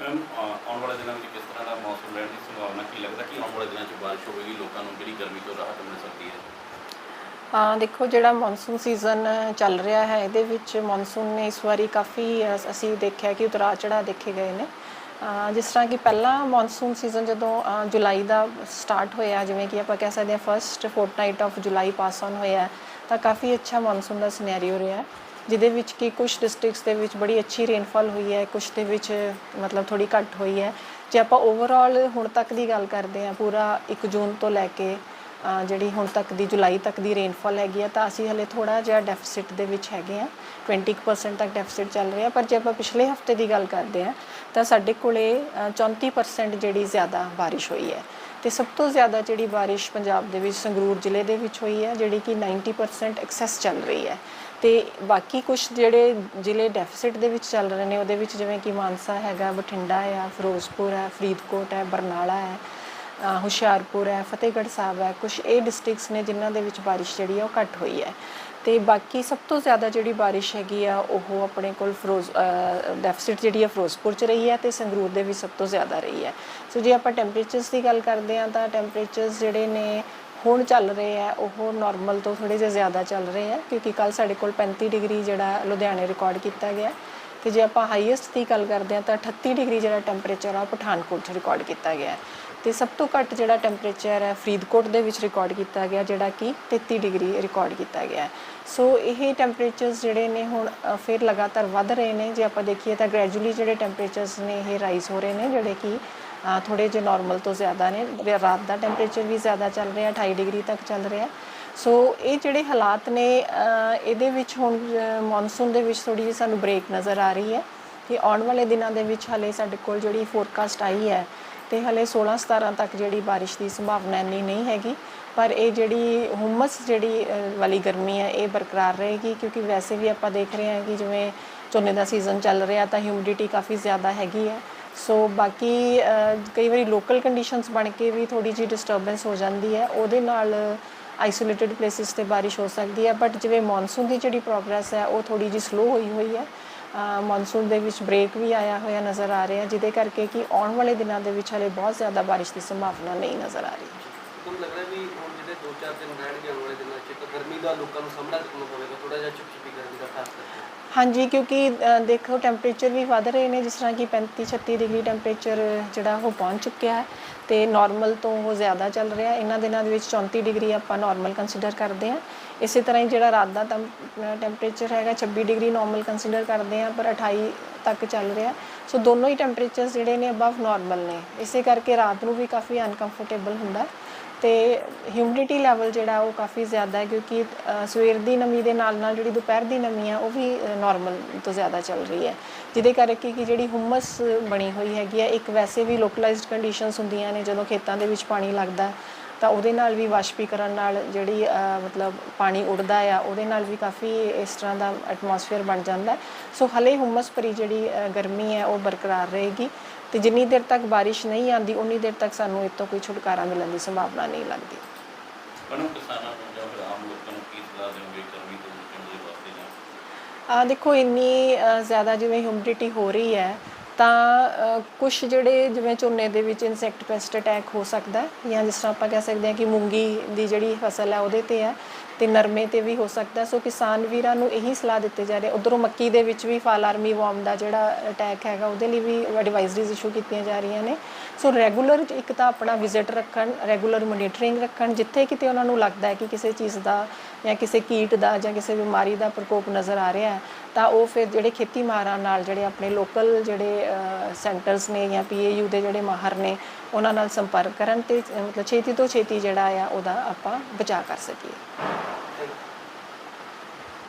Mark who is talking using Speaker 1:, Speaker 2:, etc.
Speaker 1: Ma'am ਆਉਣ ਵਾਲੇ ਦਿਨਾਂ ਵਿੱਚ ਕਿਸ ਤਰ੍ਹਾਂ ਦਾ ਮੌਸਮ ਰਹਿਣ ਦੀ ਸੰਭਾਵਨਾ ਕੀ ਲੱਗਦਾ ਕਿ ਆਉਣ ਵਾਲੇ ਦਿਨਾਂ 'ਚ ਬਾਰਿਸ਼ ਹੋਵੇਗੀ? ਲੋਕਾਂ ਨੂੰ ਜਿਹੜੀ ਗਰਮੀ ਤੋਂ ਰਾਹਤ ਮਿਲ ਸਕਦੀ ਹੈ?
Speaker 2: ਹਾਂ ਦੇਖੋ, ਜਿਹੜਾ ਮੌਨਸੂਨ ਸੀਜ਼ਨ ਚੱਲ ਰਿਹਾ ਹੈ, ਇਹਦੇ ਵਿੱਚ ਮੌਨਸੂਨ ਨੇ ਇਸ ਵਾਰੀ ਕਾਫੀ ਅਸੀਂ ਦੇਖਿਆ ਕਿ ਉਤਰਾਅ ਚੜ੍ਹਾਅ ਦੇਖੇ ਗਏ ਨੇ। ਜਿਸ ਤਰ੍ਹਾਂ ਕਿ ਪਹਿਲਾ ਮੌਨਸੂਨ ਸੀਜ਼ਨ ਜਦੋਂ ਜੁਲਾਈ ਦਾ ਸਟਾਰਟ ਹੋਇਆ, ਜਿਵੇਂ ਕਿ ਆਪਾਂ ਕਹਿ ਸਕਦੇ ਹਾਂ first fortnight of July pass on ਹੋਇਆ, ਤਾਂ ਕਾਫੀ ਅੱਛਾ ਮੌਨਸੂਨ ਦਾ ਸਿਨੈਰੀਓ ਰਿਹਾ। ਜਿਹਦੇ ਵਿੱਚ ਕਿ ਕੁਝ ਡਿਸਟ੍ਰਿਕਟਸ ਦੇ ਵਿੱਚ ਬੜੀ ਅੱਛੀ ਰੇਨਫਾਲ ਹੋਈ ਹੈ ਕੁਝ ਦੇ ਵਿੱਚ ਮਤਲਬ ਥੋੜੀ ਘੱਟ ਹੋਈ ਹੈ। ਜੇ ਆਪਾਂ ਓਵਰਆਲ ਹੁਣ ਤੱਕ ਦੀ ਗੱਲ ਕਰਦੇ ਹਾਂ ਪੂਰਾ 1 ਜੂਨ ਤੋਂ ਲੈ ਕੇ ਜਿਹੜੀ ਹੁਣ ਤੱਕ ਦੀ ਜੁਲਾਈ ਤੱਕ ਦੀ ਰੇਨਫਾਲ ਹੈਗੀ ਆ ਤਾਂ ਅਸੀਂ ਹਲੇ ਥੋੜਾ ਜਿਹਾ ਡੈਫਿਸਿਟ ਦੇ ਵਿੱਚ ਹੈਗੇ ਆ 20% ਤੱਕ ਡੈਫਿਸਿਟ ਚੱਲ ਰਿਹਾ। ਪਰ ਜੇ ਆਪਾਂ ਪਿਛਲੇ ਹਫ਼ਤੇ ਦੀ ਗੱਲ ਕਰਦੇ ਆ ਤਾਂ ਸਾਡੇ ਕੋਲੇ ਅ, 34% ਜਿਹੜੀ ਜ਼ਿਆਦਾ ਬਾਰਿਸ਼ ਹੋਈ ਹੈ। ਤੇ ਸਭ ਤੋਂ ਜ਼ਿਆਦਾ ਜਿਹੜੀ ਬਾਰਿਸ਼ ਪੰਜਾਬ ਦੇ ਵਿੱਚ ਸੰਗਰੂਰ ਜ਼ਿਲ੍ਹੇ ਦੇ ਵਿੱਚ ਹੋਈ ਹੈ ਜਿਹੜੀ ਕਿ 90% ਐਕਸੈਸ ਚੱਲ ਰਹੀ ਹੈ। ਤੇ ਬਾਕੀ ਕੁਝ ਜਿਹੜੇ ਜ਼ਿਲ੍ਹੇ ਡੈਫਿਸਿਟ ਦੇ ਵਿੱਚ ਚੱਲ ਰਹੇ ਨੇ, ਉਹਦੇ ਵਿੱਚ ਜਿਵੇਂ ਕਿ ਮਾਨਸਾ ਹੈਗਾ, ਬਠਿੰਡਾ ਹੈ ਫਿਰੋਜ਼ਪੁਰ ਹੈ ਫਰੀਦਕੋਟ ਹੈ ਬਰਨਾਲਾ ਹੈ ਹੁਸ਼ਿਆਰਪੁਰ ਹੈ ਫਤਿਹਗੜ੍ਹ ਸਾਹਿਬ ਹੈ ਕੁਝ ਇਹ ਡਿਸਟ੍ਰਿਕਟਸ ਨੇ ਜਿਨ੍ਹਾਂ ਦੇ ਵਿੱਚ ਬਾਰਿਸ਼ ਜਿਹੜੀ ਆ ਉਹ ਘੱਟ ਹੋਈ ਹੈ। ਤੇ ਬਾਕੀ ਸਭ ਤੋਂ ਜ਼ਿਆਦਾ ਜਿਹੜੀ ਬਾਰਿਸ਼ ਹੈਗੀ ਆ, ਉਹ ਆਪਣੇ ਕੋਲ ਫਿਰੋਜ਼ ਡੈਫਿਸਿਟ ਜਿਹੜੀ ਆ ਫਿਰੋਜ਼ਪੁਰ ਚ ਰਹੀ ਹੈ ਤੇ ਸੰਗਰੂਰ ਦੇ ਵਿੱਚ ਸਭ ਤੋਂ ਜ਼ਿਆਦਾ ਰਹੀ ਹੈ। ਸੋ ਜੇ ਆਪਾਂ ਟੈਂਪਰੇਚਰਸ ਦੀ ਗੱਲ ਕਰਦੇ ਆ ਤਾਂ ਟੈਂਪਰੇਚਰਸ ਜਿਹੜੇ ਨੇ ਹੁਣ ਚੱਲ ਰਹੇ ਆ, ਉਹ ਨਾਰਮਲ ਤੋਂ ਥੋੜੇ ਜਿਹਾ ਜ਼ਿਆਦਾ ਚੱਲ ਰਹੇ ਆ, ਕਿਉਂਕਿ ਕੱਲ ਸਾਡੇ ਕੋਲ 35 ਡਿਗਰੀ ਜਿਹੜਾ ਲੁਧਿਆਣੇ ਰਿਕਾਰਡ ਕੀਤਾ ਗਿਆ। ਤੇ ਜੇ ਆਪਾਂ ਹਾਈਐਸਟ ਦੀ ਗੱਲ ਕਰਦੇ ਆ ਤਾਂ 38 ਡਿਗਰੀ ਜਿਹੜਾ ਟੈਂਪਰੇਚਰ ਆ, ਉਹ ਪਠਾਨਕੋਟ 'ਚ ਰਿਕਾਰਡ ਕੀਤਾ ਗਿਆ ਹੈ। ਤੇ ਸਭ ਤੋਂ ਘੱਟ ਜਿਹੜਾ ਟੈਂਪਰੇਚਰ ਹੈ, ਫਰੀਦਕੋਟ ਦੇ ਵਿੱਚ ਰਿਕਾਰਡ ਕੀਤਾ ਗਿਆ, ਜਿਹੜਾ ਕਿ 33 ਡਿਗਰੀ ਰਿਕਾਰਡ ਕੀਤਾ ਗਿਆ ਸੋ ਇਹ ਟੈਂਪਰੇਚਰਸ ਜਿਹੜੇ ਨੇ ਹੁਣ ਫਿਰ ਲਗਾਤਾਰ ਵੱਧ ਰਹੇ ਨੇ। ਜੇ ਆਪਾਂ ਦੇਖੀਏ ਤਾਂ ਗ੍ਰੈਜੂਅਲੀ ਜਿਹੜੇ ਟੈਂਪਰੇਚਰਸ ਨੇ, ਇਹ ਰਾਈਜ਼ ਹੋ ਰਹੇ ਨੇ, ਜਿਹੜੇ ਕਿ ਥੋੜੇ ਜਿਹੇ ਨਾਰਮਲ ਤੋਂ ਜ਼ਿਆਦਾ ਨੇ ਰਾਤ ਦਾ ਟੈਂਪਰੇਚਰ ਵੀ ਜ਼ਿਆਦਾ ਚੱਲ ਰਿਹਾ 28 ਡਿਗਰੀ ਤੱਕ ਚੱਲ ਰਿਹਾ। ਸੋ ਇਹ ਜਿਹੜੇ ਹਾਲਾਤ ਨੇ ਇਹਦੇ ਵਿੱਚ ਹੁਣ ਮੌਨਸੂਨ ਦੇ ਵਿੱਚ ਥੋੜੀ ਜਿਹੀ ਸਾਨੂੰ ਬ੍ਰੇਕ ਨਜ਼ਰ ਆ ਰਹੀ ਹੈ ਕਿ ਆਉਣ ਵਾਲੇ ਦਿਨਾਂ ਦੇ ਵਿੱਚ ਹਲੇ ਸਾਡੇ ਕੋਲ ਜਿਹੜੀ ਫੋਰਕਾਸਟ ਆਈ ਹੈ ਤੇ ਹਲੇ 16 17 ਤੱਕ ਜਿਹੜੀ ਬਾਰਿਸ਼ ਦੀ ਸੰਭਾਵਨਾ ਇੰਨੀ ਨਹੀਂ ਹੈਗੀ। ਪਰ ਇਹ ਜਿਹੜੀ ਹੁਮਸ ਜਿਹੜੀ ਵਾਲੀ ਗਰਮੀ ਹੈ, ਇਹ ਬਰਕਰਾਰ ਰਹੇਗੀ ਕਿਉਂਕਿ ਵੈਸੇ ਵੀ ਆਪਾਂ ਦੇਖ ਰਹੇ ਹਾਂ ਕਿ ਜਿਵੇਂ ਝੋਨੇ ਦਾ ਸੀਜ਼ਨ ਚੱਲ ਰਿਹਾ ਤਾਂ ਹਿਊਮਿਡਿਟੀ ਕਾਫੀ ਜ਼ਿਆਦਾ ਹੈਗੀ ਹੈ। ਸੋ ਬਾਕੀ ਕਈ ਵਾਰੀ ਲੋਕਲ ਕੰਡੀਸ਼ਨਸ ਬਣ ਕੇ ਵੀ ਥੋੜੀ ਜਿਹੀ ਡਿਸਟਰਬੈਂਸ ਹੋ ਜਾਂਦੀ ਹੈ। ਉਹਦੇ ਨਾਲ ਆਈਸੋਲੇਟਡ ਪਲੇਸਿਸ ਤੇ ਬਾਰਿਸ਼ ਹੋ ਸਕਦੀ ਹੈ। ਬਟ ਜਿਵੇਂ ਮੌਨਸੂਨ ਦੀ ਜਿਹੜੀ ਪ੍ਰੋਗਰੈਸ ਹੈ, ਉਹ ਥੋੜੀ ਜਿਹੀ ਸਲੋ ਹੋਈ ਹੋਈ ਹੈ। ਮੌਨਸੂਨ ਦੇ ਵਿੱਚ ਬ੍ਰੇਕ ਵੀ ਆਇਆ ਹੋਇਆ ਨਜ਼ਰ ਆ ਰਿਹਾ, ਜਿਹਦੇ ਕਰਕੇ ਕਿ ਆਉਣ ਵਾਲੇ ਦਿਨਾਂ ਦੇ ਵਿੱਚ ਹਲੇ ਬਹੁਤ ਜ਼ਿਆਦਾ ਬਾਰਿਸ਼ ਦੀ ਸੰਭਾਵਨਾ ਨਹੀਂ ਨਜ਼ਰ ਆ ਰਹੀ।
Speaker 3: ਤੁਹਾਨੂੰ ਲੱਗ ਰਿਹਾ ਵੀ ਹੁਣ ਜਿਹੜੇ 2-4 ਦਿਨ ਰਹਿਣਗੇ ਆਉਣ ਵਾਲੇ ਦਿਨਾਂ 'ਚ ਤਾਂ ਗਰਮੀ ਦਾ ਲੋਕਾਂ ਨੂੰ ਸਾਹਮਣਾ ਕਰਨਾ ਪਵੇਗਾ ਥੋੜਾ ਜਿਹਾ ਚਿਪਚਿਪੀ ਗਰਮੀ ਦਾ ਖਾਸ ਕਰਕੇ।
Speaker 2: ਹਾਂਜੀ ਕਿਉਂਕਿ ਅ, ਦੇਖੋ ਟੈਂਪਰੇਚਰ ਵੀ ਵੱਧ ਰਹੇ ਨੇ ਜਿਸ ਤਰ੍ਹਾਂ ਕਿ 35 36 ਡਿਗਰੀ ਟੈਂਪਰੇਚਰ ਜਿਹੜਾ ਉਹ ਪਹੁੰਚ ਚੁੱਕਿਆ ਹੈ ਤੇ ਨਾਰਮਲ ਤੋਂ ਉਹ ਜ਼ਿਆਦਾ ਚੱਲ ਰਿਹਾ ਇਹਨਾਂ ਦਿਨਾਂ ਦੇ ਵਿੱਚ 34 ਡਿਗਰੀ ਆਪਾਂ ਨਾਰਮਲ ਕੰਸੀਡਰ ਕਰਦੇ ਹਾਂ। ਇਸੇ ਤਰ੍ਹਾਂ ਹੀ ਜਿਹੜਾ ਰਾਤ ਦਾ ਟੈਂਪਰੇਚਰ ਹੈਗਾ 26 ਡਿਗਰੀ ਨਾਰਮਲ ਕੰਸੀਡਰ ਕਰਦੇ ਹਾਂ ਪਰ 28 ਤੱਕ ਚੱਲ ਰਿਹਾ ਸੋ ਦੋਨੋਂ ਹੀ ਟੈਂਪਰੇਚਰ ਜਿਹੜੇ ਨੇ ਅਬਵ ਨਾਰਮਲ ਨੇ। ਇਸੇ ਕਰਕੇ ਰਾਤ ਨੂੰ ਵੀ ਕਾਫੀ ਅਨਕੰਫਰਟੇਬਲ ਹੁੰਦਾ ਹੈ। ਤੇ ਹਿਊਮਿਡਿਟੀ ਲੈਵਲ ਜਿਹੜਾ ਉਹ ਕਾਫੀ ਜ਼ਿਆਦਾ ਹੈ ਕਿਉਂਕਿ ਸਵੇਰ ਦੀ ਨਮੀ ਦੇ ਨਾਲ ਨਾਲ ਜਿਹੜੀ ਦੁਪਹਿਰ ਦੀ ਨਮੀ ਆ, ਉਹ ਵੀ ਨਾਰਮਲ ਤੋਂ ਜ਼ਿਆਦਾ ਚੱਲ ਰਹੀ ਹੈ। ਜਿਹਦੇ ਕਰਕੇ ਕਿ ਜਿਹੜੀ ਹੁਮਸ ਬਣੀ ਹੋਈ ਹੈਗੀ ਹੈ ਇੱਕ ਵੈਸੇ ਵੀ ਲੋਕਲਾਈਜ਼ਡ ਕੰਡੀਸ਼ਨਸ ਹੁੰਦੀਆਂ ਨੇ ਜਦੋਂ ਖੇਤਾਂ ਦੇ ਵਿੱਚ ਪਾਣੀ ਲੱਗਦਾ। ਤਾਂ ਉਹਦੇ ਨਾਲ ਵੀ ਵਾਸ਼ਪੀਕਰਨ ਨਾਲ ਜਿਹੜੀ ਮਤਲਬ ਪਾਣੀ ਉੱਡਦਾ ਆ ਉਹਦੇ ਨਾਲ ਵੀ ਕਾਫੀ ਇਸ ਤਰ੍ਹਾਂ ਦਾ ਐਟਮੋਸਫੇਅਰ ਬਣ ਜਾਂਦਾ। ਸੋ ਹਲੇ ਹੁਮਸ ਭਰੀ ਜਿਹੜੀ ਗਰਮੀ ਹੈ ਉਹ ਬਰਕਰਾਰ ਰਹੇਗੀ ਤੇ ਜਿੰਨੀ ਦੇਰ ਤੱਕ ਬਾਰਿਸ਼ ਨਹੀਂ ਆਂਦੀ ਉਨੀ ਦੇਰ ਤੱਕ ਸਾਨੂੰ ਇਹ ਤੋਂ ਕੋਈ ਛੁਟਕਾਰਾ ਮਿਲਣ ਦੀ ਸੰਭਾਵਨਾ ਨਹੀਂ ਲੱਗਦੀ
Speaker 1: ਮੈਨੂੰ ਕਿਸਾਨਾਂ ਨੂੰ ਜਾਂ ਫਿਰ ਆਮ ਲੋਕਾਂ ਨੂੰ ਕੀ ਸਲਾਹ ਦੇਵੋਗੇ ਗਰਮੀ ਤੋਂ ਬਚਣ ਦੇ ਵਾਸਤੇ ਜਾਂ
Speaker 2: ਆ ਦੇਖੋ ਇੰਨੀ ਜ਼ਿਆਦਾ ਜਿਵੇਂ ਹਿਊਮਿਡਿਟੀ ਹੋ ਰਹੀ ਹੈ ਤਾਂ ਕੁਝ ਜਿਹੜੇ ਜਿਵੇਂ ਝੋਨੇ ਦੇ ਵਿੱਚ ਇਨਸੈਕਟ ਪੈਸਟ ਅਟੈਕ ਹੋ ਸਕਦਾ ਹੈ ਜਾਂ ਜਿਸ ਤਰ੍ਹਾਂ ਆਪਾਂ ਕਹਿ ਸਕਦੇ ਹਾਂ ਕਿ ਮੂੰਗੀ ਦੀ ਜਿਹੜੀ ਫਸਲ ਹੈ ਉਹਦੇ ਤੇ ਹੈ ਤੇ ਨਰਮੇ ਤੇ ਵੀ ਹੋ ਸਕਦਾ ਸੋ ਕਿਸਾਨ ਵੀਰਾਂ ਨੂੰ ਇਹੀ ਸਲਾਹ ਦਿੱਤੇ ਜਾ ਰਹੇ। ਉਧਰੋਂ ਮੱਕੀ ਦੇ ਵਿੱਚ ਵੀ ਫਾਲ ਆਰਮੀ ਵਾਰਮ ਦਾ ਜਿਹੜਾ ਅਟੈਕ ਹੈਗਾ, ਉਹਦੇ ਲਈ ਵੀ ਐਡਵਾਈਜ਼ਰੀਜ਼ ਇਸ਼ੂ ਕੀਤੀਆਂ ਜਾ ਰਹੀਆਂ ਨੇ। ਸੋ ਰੈਗੂਲਰ ਇੱਕ ਤਾਂ ਆਪਣਾ ਵਿਜ਼ਿਟ ਰੱਖਣ ਰੈਗੂਲਰ ਮੋਨੀਟਰਿੰਗ ਰੱਖਣ, ਜਿੱਥੇ ਕਿਤੇ ਉਹਨਾਂ ਨੂੰ ਲੱਗਦਾ ਹੈ ਕਿ ਕਿਸੇ ਚੀਜ਼ ਦਾ ਜਾਂ ਕਿਸੇ ਕੀਟ ਦਾ ਜਾਂ ਕਿਸੇ ਬਿਮਾਰੀ ਦਾ ਪ੍ਰਕੋਪ ਨਜ਼ਰ ਆ ਰਿਹਾ ਹੈ ਤਾਂ ਉਹ ਫਿਰ ਜਿਹੜੇ ਖੇਤੀ ਮਾਹਰਾਂ ਨਾਲ ਜਿਹੜੇ ਆਪਣੇ ਲੋਕਲ ਜਿਹੜੇ ਸੈਂਟਰਸ ਨੇ ਜਾਂ ਪੀਏਯੂ ਦੇ ਜਿਹੜੇ ਮਾਹਰ ਨੇ, ਉਹਨਾਂ ਨਾਲ ਸੰਪਰਕ ਕਰਨ ਤੇ, ਮਤਲਬ ਛੇਤੀ ਤੋਂ ਛੇਤੀ ਜਿਹੜਾ ਆ, ਉਹਦਾ ਆਪਾਂ ਬਚਾਅ ਕਰ ਸਕੀਏ।